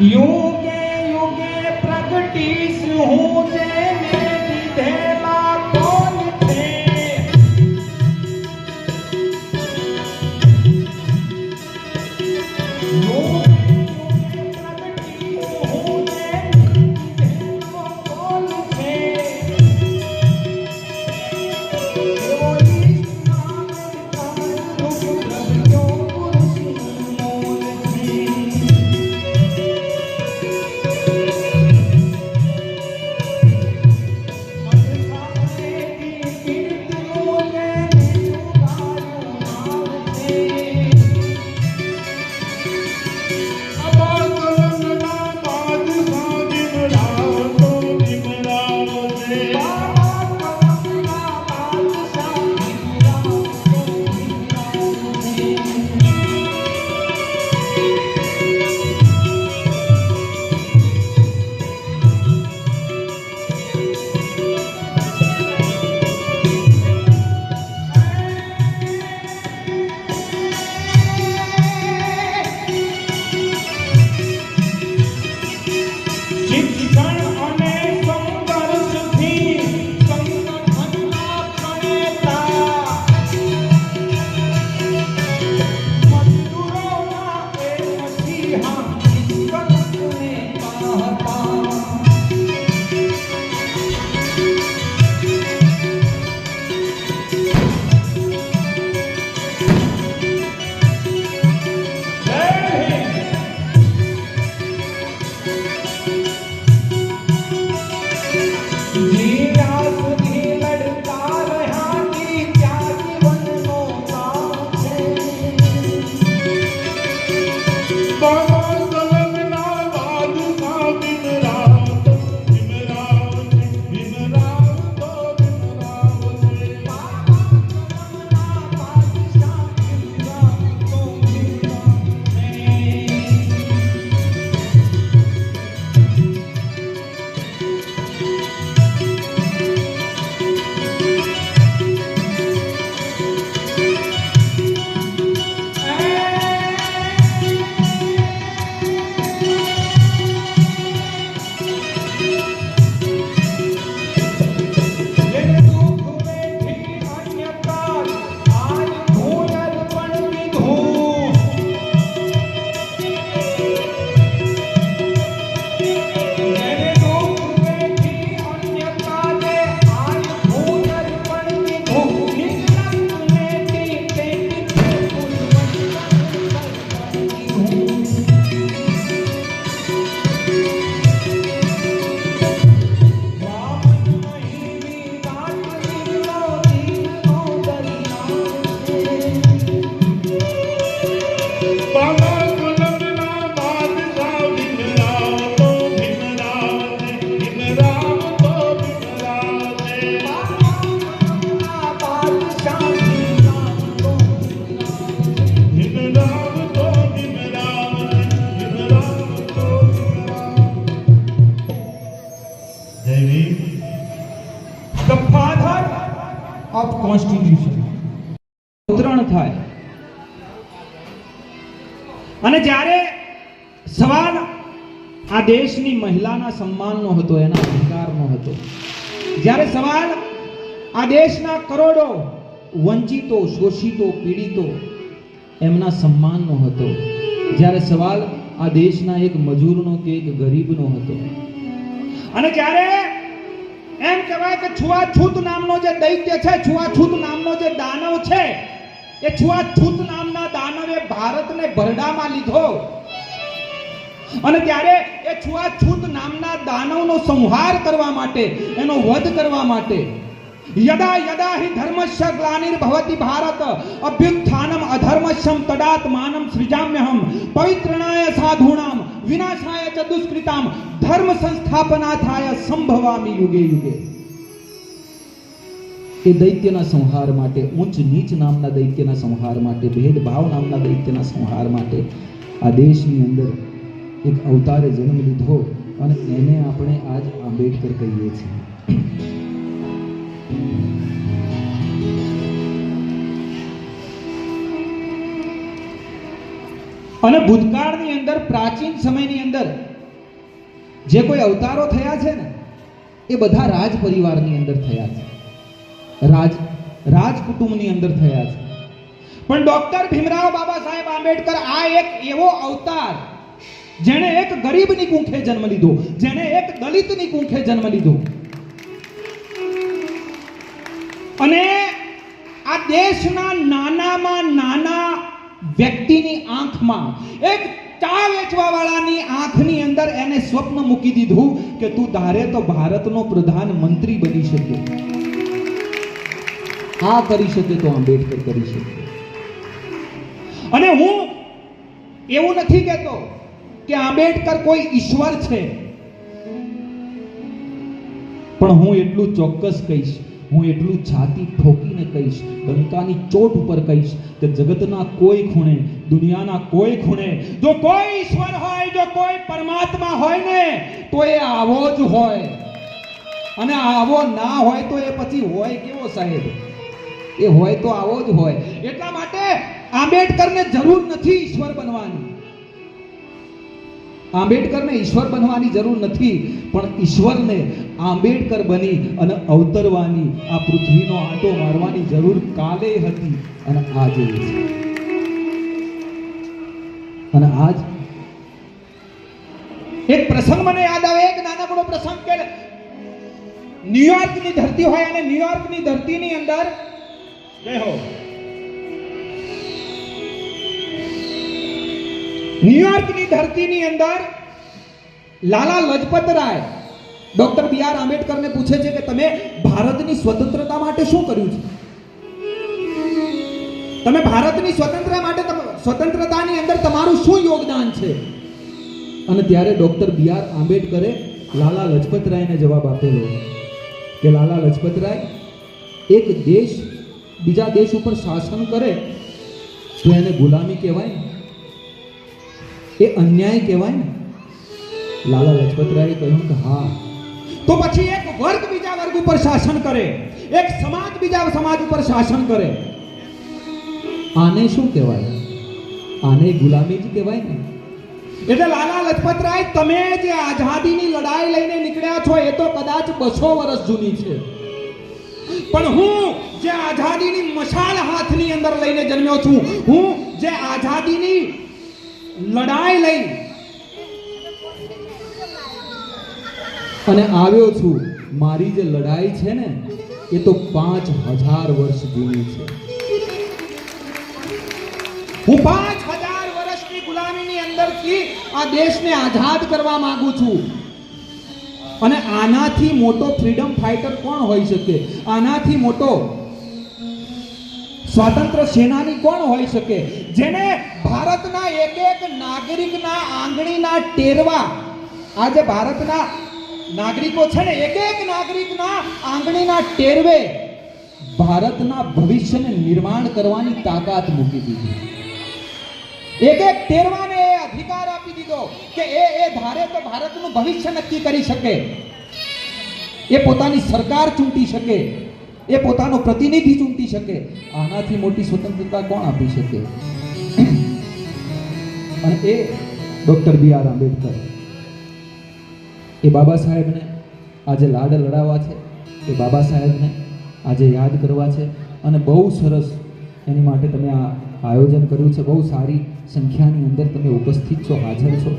યુગે યુગે પ્રગટીશ હું જેને દીધેલા કોણ છે constitution. ઉતરણ થાય. અને જ્યારે સવાલ આ દેશની મહિલાના સન્માનનો હતો, એના અધિકારનો હતો. જ્યારે સવાલ આ દેશના કરોડો વંચિતો, શોષિતો, પીડિતો એમના સન્માનનો હતો. જ્યારે સવાલ આ દેશના એક મજૂરનો કે એક ગરીબનો હતો. અને જ્યારે એમ કહેવાય કે છુઆછૂત નામનો જે દૈત્ય છે, છુઆછૂત નામનો જે દાનવ છે, એ છુઆછૂત નામના દાનવે ભારતને ભરડામાં લીધો. અને ત્યારે એ છુઆછૂત નામના દાનવનો સંહાર કરવા માટે, એનો વધ કરવા માટે, યદા યદા હિ ધર્મસ્ય ગ્લાનિર્ભવતિ ભારત, અભ્યુત્થાનમ અધર્મસ્યમ તદાત્માનમ સૃજામ્યહમ, પવિત્રણા દુષ્કૃતામ ધર્મ સંસ્થાપનાથાય સંભવામી યુગે યુગે એ દૈત્યના સંહાર માટે ઉચ્ચ નીચ નામના દૈત્યના સંહાર માટે ભેદભાવ નામના દૈત્યના સંહાર માટે આ દેશની અંદર એક અવતારે જન્મ લીધો અને એને આપણે આજ આંબેડકર કહીએ છીએ અને ભૂતકાળની અંદર પ્રાચીન સમયની અંદર જે કોઈ અવતારો થયા છે ને, એ બધા રાજ પરિવારની અંદર થયા છે. રાજ રાજ કુટુંબની અંદર થયા છે. પણ ડોક્ટર ભીમરાવ બાબા સાહેબ આંબેડકર આ એક એવો અવતાર, જેણે એક ગરીબની કુંખે જન્મ લીધો, જેણે એક દલિતની કુંખે જન્મ લીધો. અને આ દેશના નાનામાં નાના વ્યક્તિની આંખમાં એક ચા વેચવા વાળાની આંખની અંદર એને સ્વપ્ન મૂકી દીધું કે તું ધારે તો ભારતનો પ્રધાનમંત્રી બની શકે. આ કરી શકે તો આંબેડકર કરી શકે. અને હું એવું નથી કહેતો કે આંબેડકર કોઈ ઈશ્વર છે. પણ હું એટલું ચોક્કસ કહીશ હું એટલું છાતી ઠોકીને કહીશ ડંકાની ચોટ ઉપર કહીશ કે જગતના કોઈ ખૂણે, દુનિયાના કોઈ ખૂણે, જો કોઈ ઈશ્વર હોય, જો કોઈ પરમાત્મા હોય ને, તો એ આવો જ હોય. અને આવો ના હોય તો એ પછી હોય કેવો સાહેબ? એ હોય તો આવો જ હોય. એટલા માટે આંબેડકરને જરૂર નથી ઈશ્વર બનવાની. આંબેડકરને ઈશ્વર બનવાની જરૂર નથી, પણ ઈશ્વરને આંબેડકર બની અને અવતરવાની, આ પૃથ્વીનો આંટો મારવાની જરૂર કાલે હતી અને આજે છે અને આજ એક પ્રસંગ મને યાદ આવે, એક નાનકડો પ્રસંગ કે ન્યુયોર્કની ધરતી હોય અને ન્યુયોર્કની ધરતીની અંદર, જય હો. ન્યુયોર્કની ધરતીની અંદર Lala Lajpat Rai, doctor B R આંબેડકરને પૂછે છે કે તમે ભારતની સ્વતંત્રતા માટે શું કર્યું છે? તમે ભારતની સ્વતંત્રતા માટે સ્વતંત્રતાની અંદર તમારું શું યોગદાન છે? અને ત્યારે ડોક્ટર બી આર આંબેડકરે લાલા લજપત રાયને જવાબ આપેલો કે લાલા લજપત રાય, એક દેશ બીજા દેશ ઉપર શાસન કરે તો એને ગુલામી કહેવાય એ અન્યાય કહેવાય ને. લાલા લજપત રાય કહ્યું કે હા. તો પછી એક વર્ગ બીજા વર્ગ ઉપર શાસન કરે. એક સમાજ બીજા સમાજ ઉપર શાસન કરે. આને શું કહેવાય? આને ગુલામી જ કહેવાય ને. એટલે લાલા લજપત રાય તમે જે આઝાદીની લડાઈ લઈને નીકળ્યા છો, એ તો કદાચ બસો વર્ષ જૂની છે. પણ હું જે આઝાદીની મશાલ હાથની અંદર લઈને જન્મ્યો છું, હું જે આઝાદીની લડાઈ લઈ. અને આવ્યો છું. મારી જે લડાઈ છે ને, એ તો પાંચ હજાર વર્ષ જૂની છે. હું પાંચ હજાર વર્ષની ગુલામીની અંદરથી આ દેશને આઝાદ કરવા માંગુ છું. અને આનાથી મોટો ફ્રીડમ ફાઇટર કોણ હોઈ શકે? આનાથી મોટો સ્વાતંત્ર્ય સેનાની કોણ હોઈ શકે? જેને ભારતના એક એક નાગરિકના આંગળીના ટેરવા આજે ભારતના નાગરિકો છે ને, એક એક નાગરિકના આંગળીના ટેરવે ભારતના ભવિષ્યને નિર્માણ કરવાની તાકાત મૂકી દીધી. એક એક ટેરવાને એ અધિકાર આપી દીધો કે એ એ ધારે તો ભારતનું ભવિષ્ય નક્કી કરી શકે. એ પોતાની સરકાર ચૂંટી શકે. એ પોતાનો પ્રતિનિધિ ચૂંટી શકે. આનાથી મોટી સ્વતંત્રતા કોણ આપી શકે? અને એ ડોક્ટર બી આર આંબેડકર. એ બાબા સાહેબને આજે લાડ લડાવવા છે, એ બાબા સાહેબને આજે યાદ કરવા છે અને બહુ સરસ એની માટે તમે આ આયોજન કર્યું છે, બહુ સારી સંખ્યાની અંદર તમે ઉપસ્થિત છો, હાજર છો.